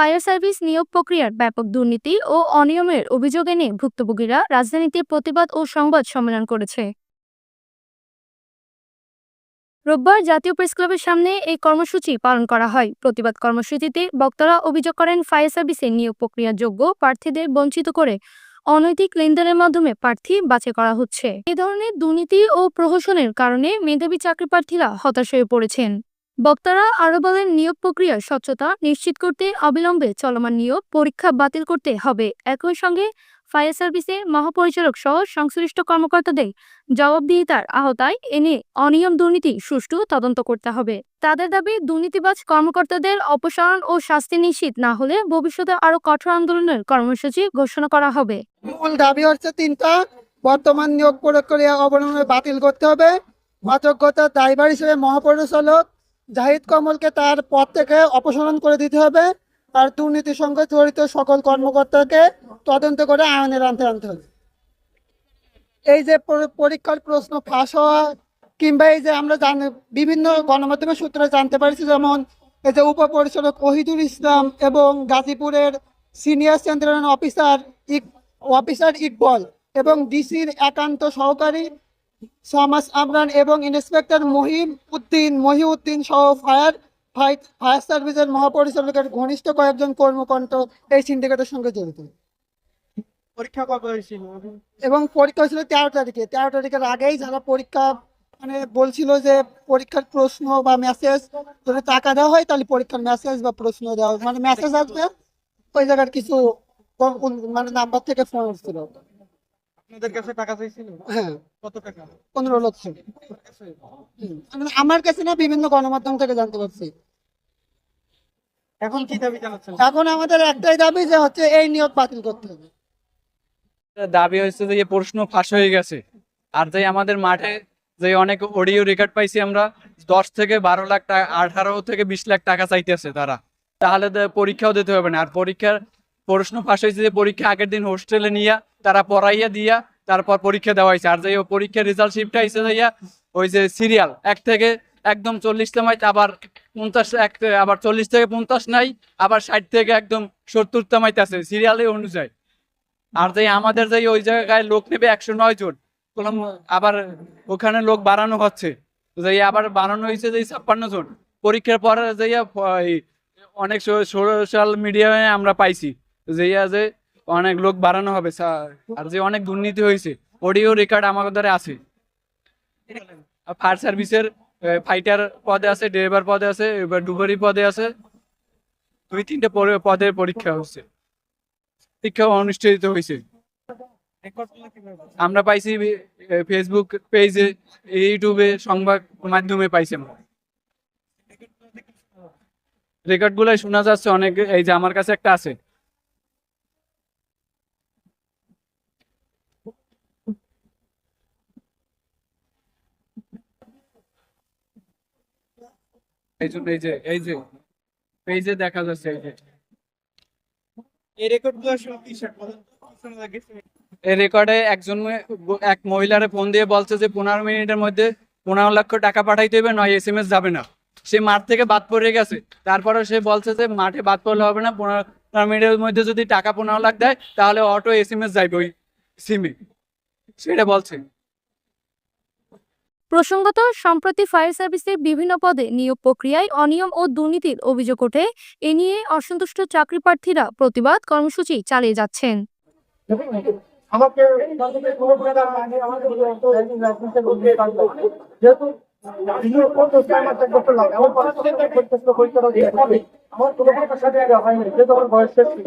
Fire service নিয়োগ প্রক্রিয়ার ব্যাপক দুর্নীতি ও অনিয়মের অভিযোগ এনে ভুক্তভোগীরা রাজধানীতে প্রতিবাদ ও সংবাদ সম্মেলন করেছে। রোববার জাতীয় প্রেস ক্লাবের সামনে এই কর্মসূচি পালন করা হয়। প্রতিবাদ কর্মসূচিতে বক্তারা অভিযোগ করেন, ফায়ার সার্ভিসের নিয়োগ প্রক্রিয়া যোগ্য প্রার্থীদের বঞ্চিত করে অনৈতিক লেনদেনের মাধ্যমে প্রার্থী বাছাই করা হচ্ছে। এ ধরনের দুর্নীতি ও প্রহসনের কারণে মেধাবী চাকরি প্রার্থীরা হতাশ হয়ে পড়েছেন। বক্তারা আরও বলেন, নিয়োগ প্রক্রিয়ার স্বচ্ছতা নিশ্চিত করতে অবিলম্বে চলমান নিয়োগ পরীক্ষা বাতিল করতে হবে। একই সঙ্গে ফায়ার সার্ভিসের মহাপরিচালক সহ সংশ্লিষ্ট কর্মকর্তাদের জবাবদিহিতার আওতায় এনে অনিয়ম দুর্নীতি সুষ্ঠু তদন্ত করতে হবে। তাদের দাবি, দুর্নীতিবাজ কর্মকর্তাদের অপসারণ ও শাস্তি নিশ্চিত না হলে ভবিষ্যতে আরও কঠোর আন্দোলনের কর্মসূচি ঘোষণা করা হবে। মূল দাবি হচ্ছে তিনটা, বর্তমান নিয়োগ প্রক্রিয়া অবলম্বনে বাতিল করতে হবে। অযোগ্যতার দায়ভার হিসেবে মহাপরিচালক জাহিদ কমলকে তার পদ থেকে অপসারণ করে দিতে হবে। আর দুর্নীতির সঙ্গে জড়িত সকল কর্মকর্তাকে তদন্ত করে আইনের আনতে আনতে হবে। এই যে পরীক্ষার প্রশ্ন ফাঁস হওয়া, কিংবা এই যে আমরা জানি, বিভিন্ন গণমাধ্যমের সূত্রে জানতে পারছি, যেমন এই যে উপপরিচালক ওহিদুল ইসলাম এবং গাজীপুরের সিনিয়র সেন্ট্রাল অফিসার ইক- অফিসার ইকবল এবং ডিসির একান্ত সহকারী সমাজ আমরান এবং ইন্সপেক্টর মহিম উদ্দিন মহিউদ্দিন সহ ফায়ার ফাই- ফায়ার সার্ভিসের মহাপরিচালকের ঘনিষ্ঠ কয়েকজন কর্মকর্তা এই সিন্ডিকেটের সঙ্গে জড়িত। পরীক্ষা কবে হয়েছিল? এবং পরীক্ষা হয়েছিল তেরো তারিখে। তেরো তারিখের আগেই যারা পরীক্ষা মানে বলছিল যে পরীক্ষার প্রশ্ন বা মেসেজ যদি টাকা দেওয়া হয় তাহলে পরীক্ষার মেসেজ বা প্রশ্ন দেওয়া। মানে মেসেজ আসবে ওই জায়গার কিছু মানে নাম্বার থেকে ফোন আসছিল। আপনাদের কাছে টাকা চাইছিল? হ্যাঁ। কত টাকা? পনেরো লক্ষ। মানে আমার কাছে না বিভিন্ন গণমাধ্যম থেকে জানতে পারছি। এখন কি দাবি জানাচ্ছেন? এখন আমাদের একটাই দাবি যে হচ্ছে এই নিয়োগ বাতিল করতে হবে। দাবি হচ্ছে যে প্রশ্ন ফাঁস হয়ে গেছে। আর যে আমাদের মাঠে যে অনেক অডিও রেকর্ড পাইছি আমরা দশ থেকে বারো লাখ টাকা আঠারো থেকে বিশ লাখ টাকা চাইতেছে তারা। তাহলে তো পরীক্ষাও দিতে হবে না। আর পরীক্ষার প্রশ্ন ফাঁস হয়েছে যে পরীক্ষা আগের দিন হোস্টেলে নিয়া তারা পড়াইয়া দিয়া তারপর পরীক্ষা দেওয়া হয়েছে। আর যে পরীক্ষার রেজাল্ট শিফট হয়েছে যাইয়া ওই যে সিরিয়াল এক থেকে একদম চল্লিশ তামাইতে আবার পঞ্চাশ এক আবার চল্লিশ থেকে পঞ্চাশ নাই আবার ষাট থেকে একদম সত্তর তামাইতে আছে সিরিয়ালে অনুযায়ী। আর যে আমাদের যে ওই জায়গায় লোক নেবে একশো নয় জন বললাম, আবার ওখানে লোক বাড়ানো হচ্ছে। যে আবার বাড়ানো হয়েছে যে ছাপ্পান্ন জন। পরীক্ষার পরে যে অনেক সোশ্যাল মিডিয়ায় আমরা পাইছি। যে ইয়া যে অনেক লোক বাড়ানো হবে সা- আর যে অনেক দুর্নীতি হয়েছে, অডিও রেকর্ড আমাদের দ্বারা আছে। ফায়ার সার্ভিসের ফাইটার পদে আছে, ড্রাইভার পদে আছে, এবার ডুবারি পদে আছে। দুই তিনটে পদের পরীক্ষা হচ্ছে। পরীক্ষা অনুষ্ঠিত হয়েছে। আমরা পাইছি ফেসবুক পেজে ইউটিউবে সংবাদ মাধ্যমে পাইছি আমরা। রেকর্ড গুলাই শোনা যাচ্ছে, অনেক, এই যে আমার কাছে একটা আছে। এই জন্য এই যে এই যে পেজে দেখা যাচ্ছে এই যে। এই রেকর্ডগুলো আসলে কি। এই রেকর্ডে একজন এক মহিলারে ফোন দিয়ে বলছে যে পনেরো মিনিটের মধ্যে পনেরো লক্ষ টাকা পাঠাইতে হবে নয় এস এম এস যাবে না। সে মাঠ থেকে বাদ পড়ে গেছে। তারপরে সে বলছে যে মাঠে বাদ পড়লে হবে না পনেরো মিনিটের মধ্যে যদি টাকা পনেরো লাখ দেয় তাহলে অটো এস এম এস যাইবে ওই সিমে সেটা বলছে। প্রসঙ্গত, সম্প্রতি ফায়ার সার্ভিসের বিভিন্ন পদে নিয়োগ প্রক্রিয়ায় অনিয়ম ও দুর্নীতির অভিযোগ ওঠে। এ নিয়ে অসন্তুষ্ট চাকরি প্রার্থীরা প্রতিবাদ কর্মসূচি চালিয়ে যাচ্ছেন। আমার কোনো সাথে আগে হয়নি যেহেতু আমার বয়স শেষ ছিল